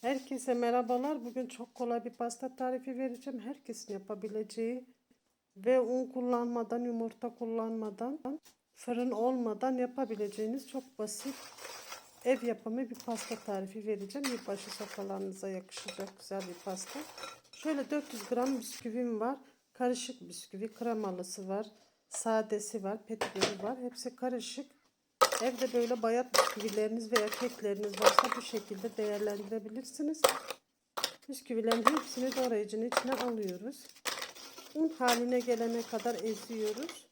Herkese merhabalar. Bugün çok kolay bir pasta tarifi vereceğim. Herkesin yapabileceği ve un kullanmadan, yumurta kullanmadan, fırın olmadan yapabileceğiniz çok basit ev yapımı bir pasta tarifi vereceğim. Yılbaşı sofralarınıza yakışacak güzel bir pasta. Şöyle 400 gram bisküvim var. Karışık bisküvi, kremalısı var, sadesi var, petibörü var. Hepsi karışık. Evde böyle bayat bisküvileriniz veya kekleriniz varsa bu şekilde değerlendirebilirsiniz. Bisküvilerin hepsini doğrayıcının içine alıyoruz. Un haline gelene kadar eziyoruz.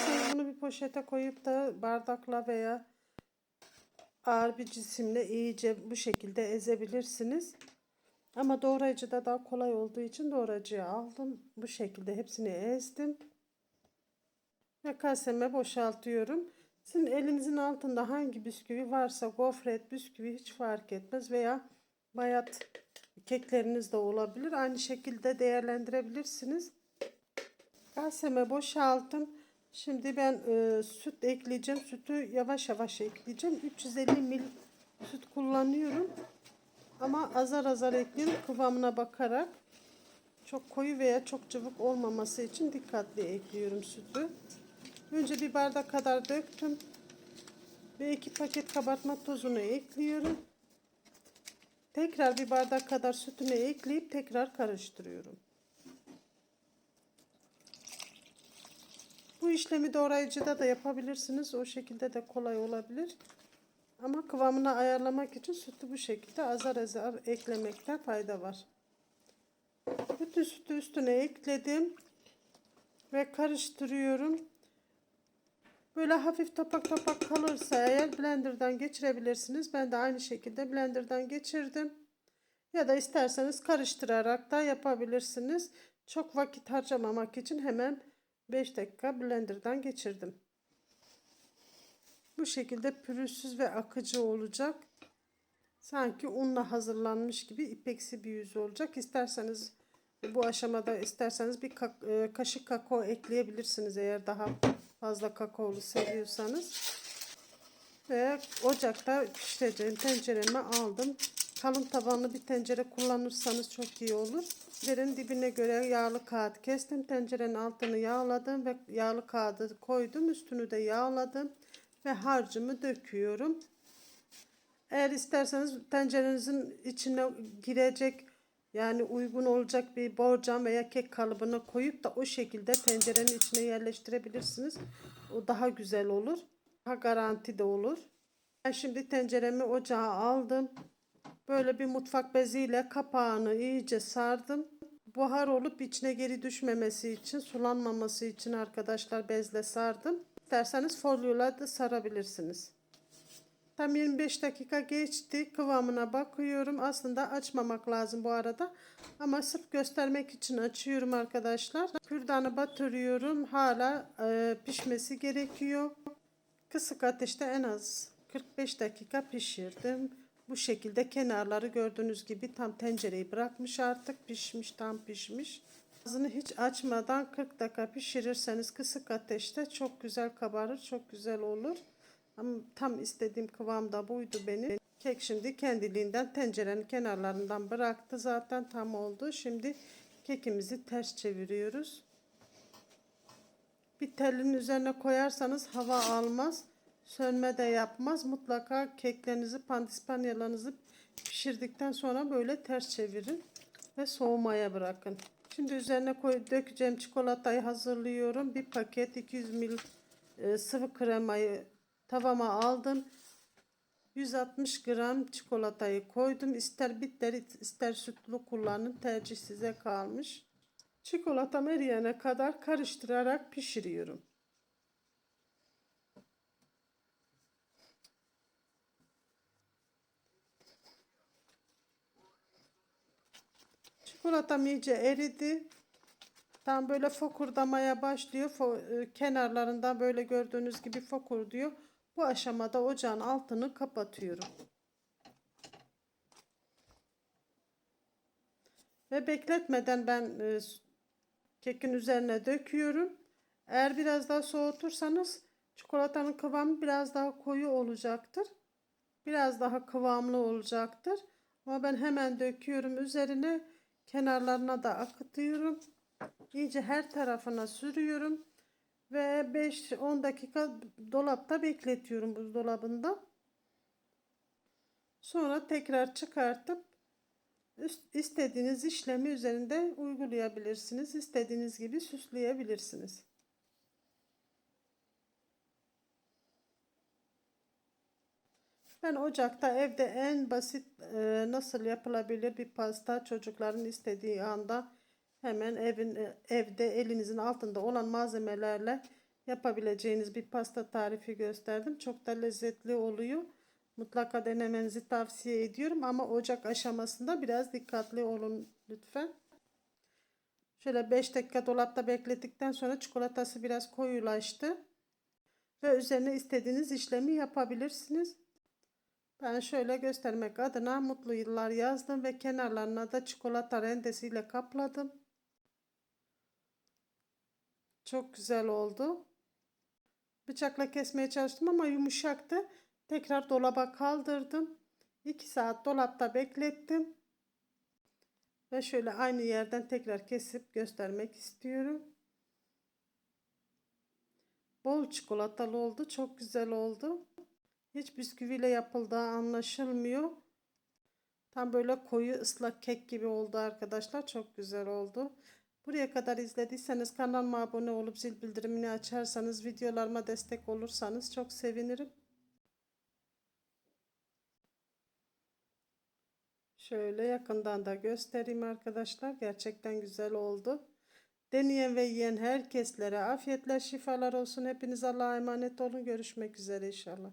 İsterseniz bunu bir poşete koyup da bardakla veya ağır bir cisimle iyice bu şekilde ezebilirsiniz. Ama doğrayıcıda daha kolay olduğu için doğrayıcıya aldım. Bu şekilde hepsini ezdim. Ve kaseme boşaltıyorum. Sizin elinizin altında hangi bisküvi varsa gofret, bisküvi hiç fark etmez veya bayat kekleriniz de olabilir. Aynı şekilde değerlendirebilirsiniz. Kaseme boşalttım. Şimdi ben e, süt ekleyeceğim. Sütü yavaş yavaş ekleyeceğim. 350 ml süt kullanıyorum. Ama azar azar ekleyin kıvamına bakarak. Çok koyu veya çok cıvık olmaması için dikkatli ekliyorum sütü. Önce bir bardak kadar döktüm. Ve iki paket kabartma tozunu ekliyorum. Tekrar bir bardak kadar sütünü ekleyip tekrar karıştırıyorum. Bu işlemi doğrayıcıda da yapabilirsiniz. O şekilde de kolay olabilir. Ama kıvamını ayarlamak için sütü bu şekilde azar azar eklemekte fayda var. Bütün sütü üstüne ekledim. Ve karıştırıyorum. Böyle hafif topak topak kalırsa eğer blenderdan geçirebilirsiniz. Ben de aynı şekilde blenderdan geçirdim. Ya da isterseniz karıştırarak da yapabilirsiniz. Çok vakit harcamamak için hemen 5 dakika blenderdan geçirdim. Bu şekilde pürüzsüz ve akıcı olacak. Sanki unla hazırlanmış gibi ipeksi bir yüz olacak. İsterseniz bu aşamada isterseniz bir ka kaşık kakao ekleyebilirsiniz eğer daha fazla kakaolu seviyorsanız. Ve ocakta pişireceğim tencereme aldım. Kalın tabanlı bir tencere kullanırsanız çok iyi olur. Tencerenin dibine göre yağlı kağıt kestim. Tencerenin altını yağladım ve yağlı kağıdı koydum. Üstünü de yağladım ve harcımı döküyorum. Eğer isterseniz tencerenizin içine girecek yani uygun olacak bir borcam veya kek kalıbına koyup da o şekilde tencerenin içine yerleştirebilirsiniz. O daha güzel olur. Daha garanti de olur. Ben şimdi tenceremi ocağa aldım. Böyle bir mutfak beziyle kapağını iyice sardım. Buhar olup içine geri düşmemesi için, sulanmaması için arkadaşlar bezle sardım. İsterseniz folyola da sarabilirsiniz. Tam 25 dakika geçti. Kıvamına bakıyorum. Aslında açmamak lazım bu arada. Ama sırf göstermek için açıyorum arkadaşlar. Kürdanı batırıyorum. Hala e, pişmesi gerekiyor. Kısık ateşte en az 45 dakika pişirdim. Bu şekilde kenarları gördüğünüz gibi tam tencereyi bırakmış artık. Pişmiş tam pişmiş. Ağzını hiç açmadan 40 dakika pişirirseniz kısık ateşte çok güzel kabarır. Çok güzel olur. Ama tam istediğim kıvamda buydu benim. Kek şimdi kendiliğinden tencerenin kenarlarından bıraktı. Zaten tam oldu. Şimdi kekimizi ters çeviriyoruz. Bir telin üzerine koyarsanız hava almaz sönme de yapmaz. Mutlaka keklerinizi, pandispanyalarınızı pişirdikten sonra böyle ters çevirin ve soğumaya bırakın. Şimdi üzerine koy, dökeceğim çikolatayı hazırlıyorum. Bir paket 200 ml e, sıvı kremayı tavama aldım. 160 gram çikolatayı koydum. İster bitter ister sütlü kullanın. Tercih size kalmış. Çikolatam eriyene kadar karıştırarak pişiriyorum. Çikolatam iyice eridi. Tam böyle fokurdamaya başlıyor. Fo- e, kenarlarından böyle gördüğünüz gibi fokur diyor. Bu aşamada ocağın altını kapatıyorum. Ve bekletmeden ben e, kekin üzerine döküyorum. Eğer biraz daha soğutursanız çikolatanın kıvamı biraz daha koyu olacaktır. Biraz daha kıvamlı olacaktır. Ama ben hemen döküyorum üzerine. Kenarlarına da akıtıyorum. İyice her tarafına sürüyorum. Ve 5-10 dakika dolapta bekletiyorum buzdolabında. Sonra tekrar çıkartıp istediğiniz işlemi üzerinde uygulayabilirsiniz. İstediğiniz gibi süsleyebilirsiniz. Ben ocakta evde en basit e, nasıl yapılabilir bir pasta çocukların istediği anda hemen evin e, evde elinizin altında olan malzemelerle yapabileceğiniz bir pasta tarifi gösterdim. Çok da lezzetli oluyor. Mutlaka denemenizi tavsiye ediyorum ama ocak aşamasında biraz dikkatli olun lütfen. Şöyle 5 dakika dolapta beklettikten sonra çikolatası biraz koyulaştı. Ve üzerine istediğiniz işlemi yapabilirsiniz. Ben şöyle göstermek adına mutlu yıllar yazdım ve kenarlarına da çikolata rendesiyle kapladım. Çok güzel oldu. Bıçakla kesmeye çalıştım ama yumuşaktı. Tekrar dolaba kaldırdım. 2 saat dolapta beklettim. Ve şöyle aynı yerden tekrar kesip göstermek istiyorum. Bol çikolatalı oldu. Çok güzel oldu. Hiç bisküviyle yapıldığı anlaşılmıyor. Tam böyle koyu ıslak kek gibi oldu arkadaşlar. Çok güzel oldu. Buraya kadar izlediyseniz kanalıma abone olup zil bildirimini açarsanız videolarıma destek olursanız çok sevinirim. Şöyle yakından da göstereyim arkadaşlar. Gerçekten güzel oldu. Deneyen ve yiyen herkeslere afiyetler şifalar olsun. Hepiniz Allah'a emanet olun. Görüşmek üzere inşallah.